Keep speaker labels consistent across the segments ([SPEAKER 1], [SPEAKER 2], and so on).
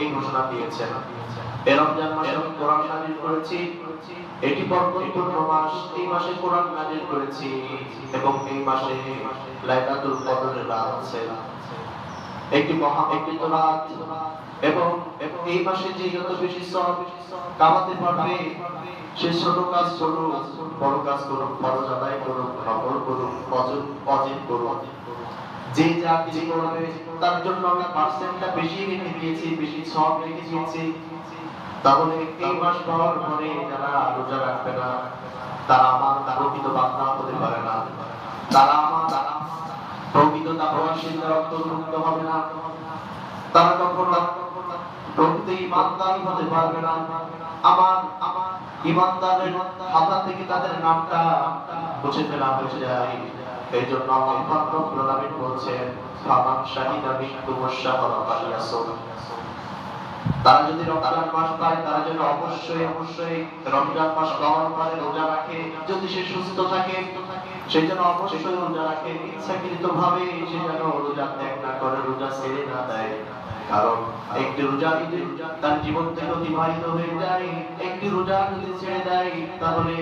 [SPEAKER 1] এই মাসে এটি মাস। কোরআন নাযিল করেছি এবং এই মাসে লাইলাতুল কদরের রাত আছে। একটি মহা একটি রাত এবং এই মাসে যে যত বেশি সব কামাতে পারবে, সে ছোট কাজ ছোট বড় কাজ করুক, ফরজ আদায় করুক নকল করুক অজব করুক। যে যা কিছু করবে, তার জন্য আমি পার্সেন্টটা বেশি রেখে দিয়েছি, বেশি সব রেখে দিয়েছি। তাহলে এই মাস পাওয়ার পরে যারা রোজা রাখবে না, তারা আমার প্রকৃত বান্দা হতে পারে না। তারা আমার তারা প্রকৃত তাপবাসীদের অন্তর্ভুক্ত হবে না। তারা কখনো প্রকৃত ইমানদার হতে পারবে না। আমার আমার ইমানদারের খাতা থেকে তাদের নামটা মুছে ফেলা হয়ে যায়। এই জন্য আল্লাহ পাক রব্বুল আলামিন বলছেন, ফামান শাহিদা মিনকুম আশ-শাহরা তারা যদি রমজান মাস পায়, তারা যেন অবশ্যই অবশ্যই রমজান মাস পাওয়ার পরে রোজা রাখে। যদি সে সুস্থ থাকে, সে যেন অবশ্যই রোজা রাখে। ইচ্ছাকৃত ভাবে সে যেন রোজা ত্যাগ না করে, রোজা ছেড়ে না দেয়। কারণ একটি রোজা তার জীবন থেকে অতিবাহিত হয়ে যায়, একটি রোজা যদি ছেড়ে দেয়, তাহলে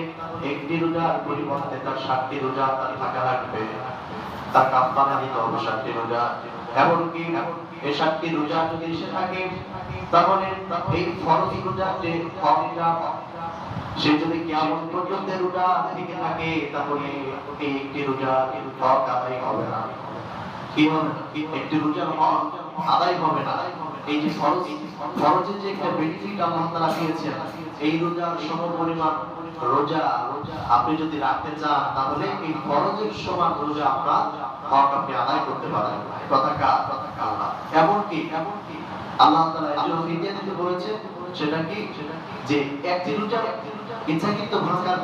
[SPEAKER 1] একটি রোজার পরিবর্তে তার ষাটটি রোজা তার থাকা লাগবে তার কাপ্পানা দিতে হবে ষাটটি রোজা। এমনকি এই ষাটটি রোজা যদি এসে থাকে, তাহলে এই ফরজ রোজা যে ফরজা সে যদি কিয়ামত পর্যন্ত রোজা থেকে থাকে, তাহলে এই একটি রোজা আদায় হবে না। কি একটি আদায় হবে না। এই যে যে একটা বেনিফিট আল্লাহ দিয়েছেন এই রোজার রোজা আপনি যদি রাখতে চান, তাহলে এই ফরজের সমান রোজা আপনার হক আপনি আদায় করতে পারেন। এমনকি এমনকি আল্লাহ বলেছে, সেটা কি? যে একটি রোজা ইচ্ছাকৃত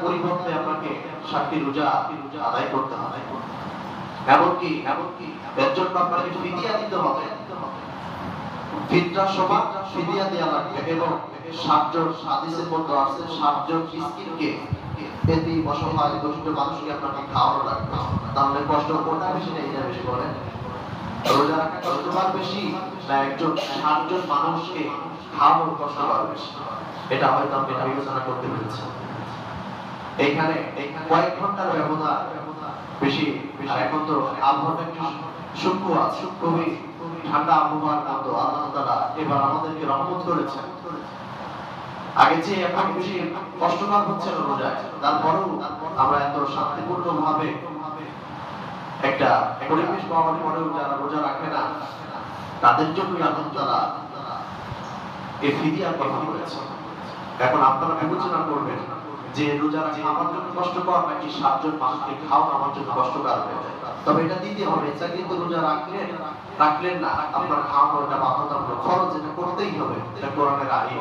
[SPEAKER 1] পরিবর্তে আপনাকে ষাটটি রোজা আদায় করতে হবে। এমনকি এমনকি এর জন্য আপনাকে ফিদিয়া দিতে হবে। ফিতরা সমান ফিদিয়া দেওয়া লাগবে এবং সাতজন হাদিসের মধ্যে আছে সাতজন মিসকিনকে এটি অসহায় দরিদ্র মানুষকে আপনাকে খাওয়ানো লাগবে তাহলে কষ্ট কোনটা বেশি না এটা বেশি বলেন? রোজা রাখা কষ্টকর বেশি না একজন সাতজন মানুষকে খাওয়ানোর কষ্টকর বেশি? এটা হয়তো আপনি বিবেচনা করতে পেরেছেন। এইখানে কয়েক ঘণ্টার ব্যবধান বেশি এখন তো আবহাওয়াটা একটু সূক্ষ্ম আছে। খুবই ঠান্ডা আবহাওয়ার মতো আল্লাহ তাআলা এবার আমাদেরকে রহমত করেছেন। আগে যে এখন বেশি কষ্টকর হচ্ছে রোজায় তারপরেও আমরা এত শান্তিপূর্ণ ভাবে একটা পরিবেশ পাওয়ার পরেও যারা রোজা রাখে না তাদের জন্য আল্লাহ তাআলা এই ফিদিয়ার কথা বলেছে এখন আপনারা বিবেচনা করবেন যে রোজা রাখা, আমার জন্য কষ্টকর নাকি সাতজন মানুষকে খাওয়া আমার জন্য কষ্টকর যায়। তবে এটা দিতে হবে, এটা কিন্তু রোজা রাখলেন রাখলেন না, আপনার খাওয়ানো এটা বাধ্যতামূলক খরচ এটা করতেই হবে, এটা কোরআনের আইন।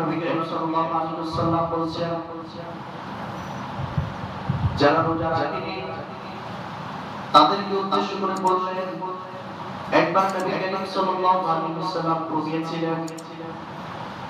[SPEAKER 1] নবী করিম সাল্লাল্লাহু আলাইহি ওয়াসাল্লাম যারা রোজা রাখেনি, তাদেরকে উদ্দেশ্য করে বললেন, একবার নবী করিম সাল্লাল্লাহু আলাইহি ওয়াসাল্লাম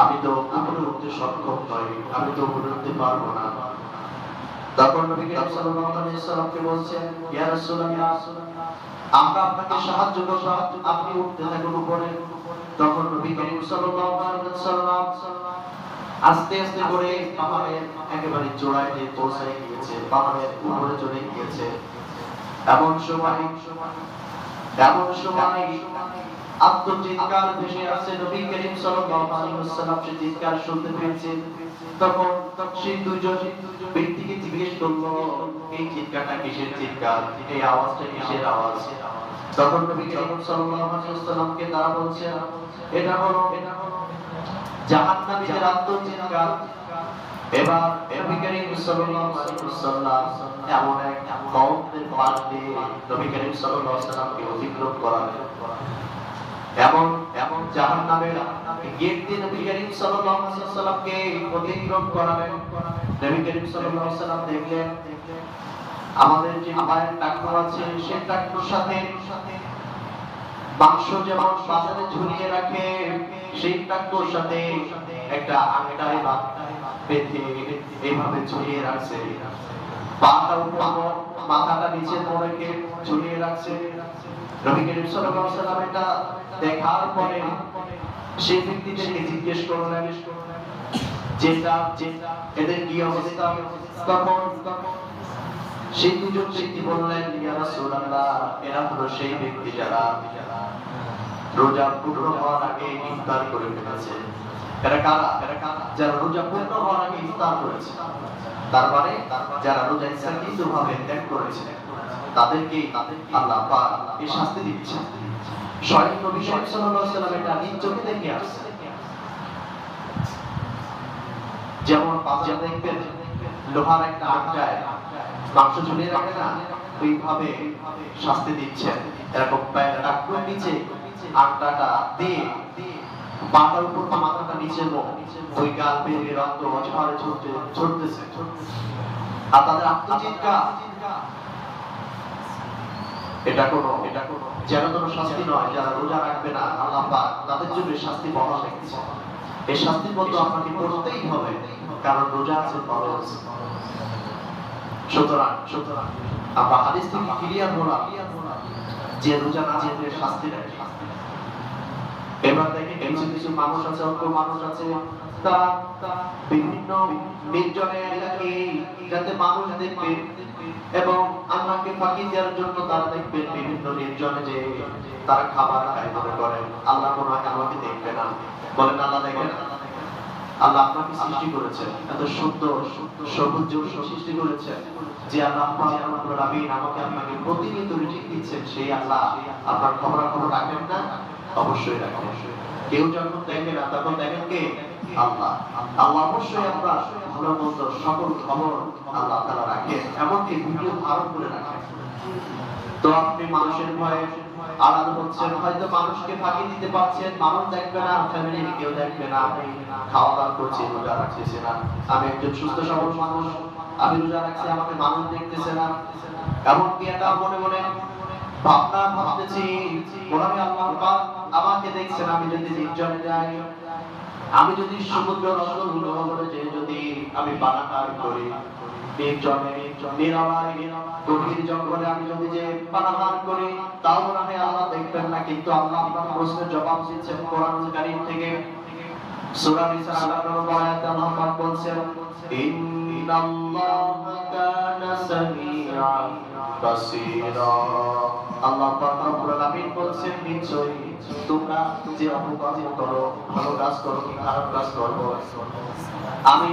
[SPEAKER 1] আমি তো উপরে উঠতে সক্ষম নই, আমি তো উঠতে পারব না। তখন নবী করিম সাল্লাল্লাহু আলাইহি সাল্লামকে বলছেন, ইয়া রাসূলুল্লাহ, আমরা আপনাকে সাহায্য করব আপনি উঠতে থাকুন উপরে। তখন নবী করিম সাল্লাল্লাহু আলাইহি সাল্লাম আস্তে আস্তে করে পাহাড়ের একেবারে চূড়ায় যে পৌঁছায় গিয়েছে, পাহাড়ের উপরে চলে গিয়েছে। এমন সময় এমন সময় আত্মচিৎকার ভেসে আসছে নবী করিম সাল্লাল্লাহু আলাইহি ওয়াসাল্লাম সে চিৎকার শুনতে পেয়েছেন। তখন সেই দুজন ব্যক্তিকে জিজ্ঞেস করল, এই চিৎকারটা কিসের চিৎকার? এই আওয়াজটা কিসের আওয়াজ? তখন নবী করিম সাল্লাল্লাহু আলাইহি ওয়াসাল্লামকে তারা বলছে, এটা হলো এটা হলো জাহান্নামীদের আত্মচিৎকার। এবার নবী করিম সাল্লাল্লাহু আলাইহি ওয়াসাল্লাম এমন এক কওমের পাশ দিয়ে নবী করিম সাল্লাল্লাহু আলাইহি ওয়াসাল্লামকে অতিক্রম করালেন। এমন এমন জাহান্নামের গেট দিয়ে নবী করিম সাল্লাল্লাহু আলাইহি ওয়াসাল্লামকে অতিক্রম করালেন নবী করিম সাল্লাল্লাহু আলাইহি ওয়াসাল্লাম দেখলেন, আমাদের যে পায়ের টাকনো আছে, সেই টাকনোর সাথে মাংস যেমন বাজারে ঝুলিয়ে রাখে, সেই টাকনোর সাথে একটা আংটাই বা বেঁধে এইভাবে ঝুলিয়ে রাখছে। পাটা উপর মাথাটা নিচে রেখে ঝুলিয়ে রাখছে? নবী করিম সাল্লাল্লাহু আলাইহি ওয়াসাল্লাম এটা দেখার পরে সেই ব্যক্তিদেরকে জিজ্ঞেস করলেন, যেটা এদের কি অবস্থা? তখন সেই দুজন ব্যক্তি বললেন, ইয়া রাসূলুল্লাহ, এরা হলো সেই ব্যক্তি যারা রোজা পূর্ণ হওয়ার আগে ইফতার করে ফেলেছে। যারা রোজা পূর্ণ হওয়ার আগে ইফতার করেছে, তারপরে যারা রোজা ইচ্ছাকৃতভাবে ত্যাগ করেছে, তাদেরকে আল্লাহ পাক এই শাস্তি দিচ্ছে। স্বয়ং নবী সাল্লাল্লাহু আলাইহি এটা নিজ চোখে দেখে আসছে। যেমন বাচ্চা দেখবেন, লোহার একটা আটকায় মাংস ঝুলিয়ে রাখে না, ওইভাবে শাস্তি দিচ্ছেন। এরকম ডাকুর নিচে, আটটাটা দিয়ে মাথার উপর মাথাটা নিচে ওই গাল বেরিয়ে রক্ত ঝড়ে ছড়তে ছড়তেছে আর তাদের আত্মচিৎকার, এটা কোনো এটা কোনো যেন কোনো শাস্তি নয়, যারা রোজা রাখবে না, আল্লাহ পাক তাদের জন্য শাস্তি বহাল রেখেছে। এই শাস্তির মতো আপনাকে করতেই হবে, কারণ রোজা আছে ফরজ। সুতরাং সুতরাং আমরা হাদিস থেকে ক্লিয়ার হলাম যে রোজা না যেতে শাস্তি নেই। কিছু মানুষ আছে, অল্প মানুষ আছে। আল্লাহ সৃষ্টি করেছেন। এত সুন্দর, সবুজ সৃষ্টি করেছেন যে আল্লাহ আমাকে আপনাকে প্রতিনিয়ত দিচ্ছেন। সেই আল্লাহ আপনার খবর খবর রাখেন না। অবশ্যই রাখেন কেউ যখন দেখে না, তখন দেখেন কে? আল্লাহ। আল্লাহ অবশ্যই আপনার ভালো মন্দ সকল খবর আল্লাহ তাআলা রাখেন এমনকি ভিডিও ধারণ করে রাখেন তো আপনি মানুষের ভয়ে আড়াল হচ্ছেন, হয়তো মানুষকে ফাঁকি দিতে পারছেন, মানুষ দেখবে না ফ্যামিলির কেউ দেখবে না আপনি খাওয়া দাওয়া করছি, রোজা রাখতেছে না। আমি একজন সুস্থ সবল মানুষ, আমি রোজা রাখছি, আমাকে মানুষ দেখতেছে না। এমনকি এটা মনে মনে ভাবনা ভাবতেছি হয় আল্লাহ আমাকে দেখছেন, আমি যদি নির্জনে যাই, আমি যদি সমুদ্র রসগুলো করে যে যদি আমি পানাহার করি, নির্জনে, নিরালায়, গভীর জঙ্গলে আমি যদি যে পানাহার করি, তাও হয় আল্লাহ দেখবেন না, কিন্তু আল্লাহ আপনার প্রশ্নের জবাব দিচ্ছেন কোরআন কারীম থেকে। সূরা নিসা 11 নম্বর আয়াতে আল্লাহ পাক বলছেন, ইন্নাল্লাহা কানা সামিআন বাসীরা। আল্লাহ পাক রব্বুল আলামিন বলছেন, নিশ্চয়ই তোমরা যে অপকাজ করো, ভালো কাজ করো কি খারাপ কাজ করো, আমি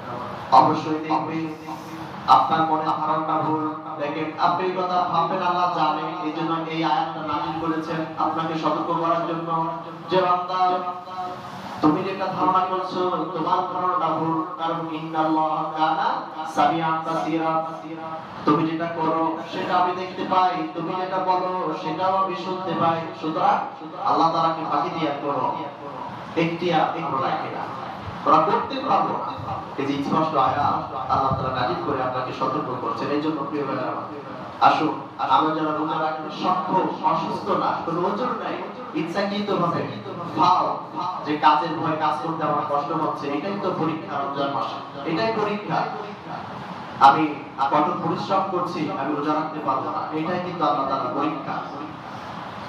[SPEAKER 1] অবশ্যই দেখবে। আপনার মনে ধারণা ভুল দেখেন, আপনি কথা ভাববেন, আল্লাহ জানে। এই জন্য এই আয়াতটা নাজিল করেছেন। আপনাকে সতর্ক করার জন্য যে বান্দা তুমি যেটা ধারণা করছ, তোমার ধারণাটা ভুল। কারণ ইন্নাল্লাহ কানা সামিআন বাসীরা। তুমি যেটা করো, সেটা আমি দেখতে পাই। তুমি যেটা বলো, সেটাও আমি শুনতে পাই। সুতরাং আল্লাহ তাআলাকে ফাঁকি দিয়া করো। এখতিয়ার আমরা রাখি না। করতে পারব এই যে আয়াত আল্লাহ নাজিল করে আপনাকে সতর্ক করছেন। এই জন্য প্রিয় ভাইরা আসুন, আমরা যারা অসুস্থ না, কোনো ওজন নাই ইচ্ছাকৃত ভাবে যে কাজের ভয় কাজ করতে আমার কষ্ট হচ্ছে, এটাই তো পরীক্ষা মাসে। এটাই পরীক্ষা। আমি কঠোর পরিশ্রম করছি, আমি রোজা রাখতে পারব না, এটাই কিন্তু আল্লাহ তাআলা পরীক্ষা।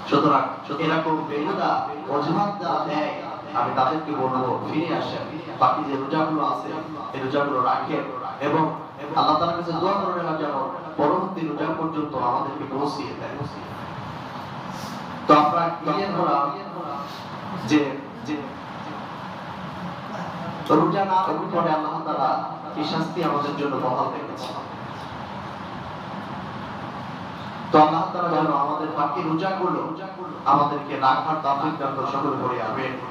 [SPEAKER 1] সুতরাং এরকম বেহুদা অজুহাত দেয় আমি তাদেরকে বলব, ফিরে আসেন। বাকি যে রোজাগুলো আছে, এই রোজাগুলো রাখেন এবং আল্লাহ তাআলার কাছে দোয়া করে নেওয়া যেন পরবর্তী রোজা পর্যন্ত আমাদেরকে পৌঁছিয়ে দেয়। তো আমরা ক্লিয়ার যে রোজা না পরে আল্লাহ তাআলা কি শাস্তি আমাদের জন্য বহাল তো আল্লাহ যেন আমাদের বাকি রোজাগুলো আমাদেরকে রাখার তাফিক দান সকল করে আমিন।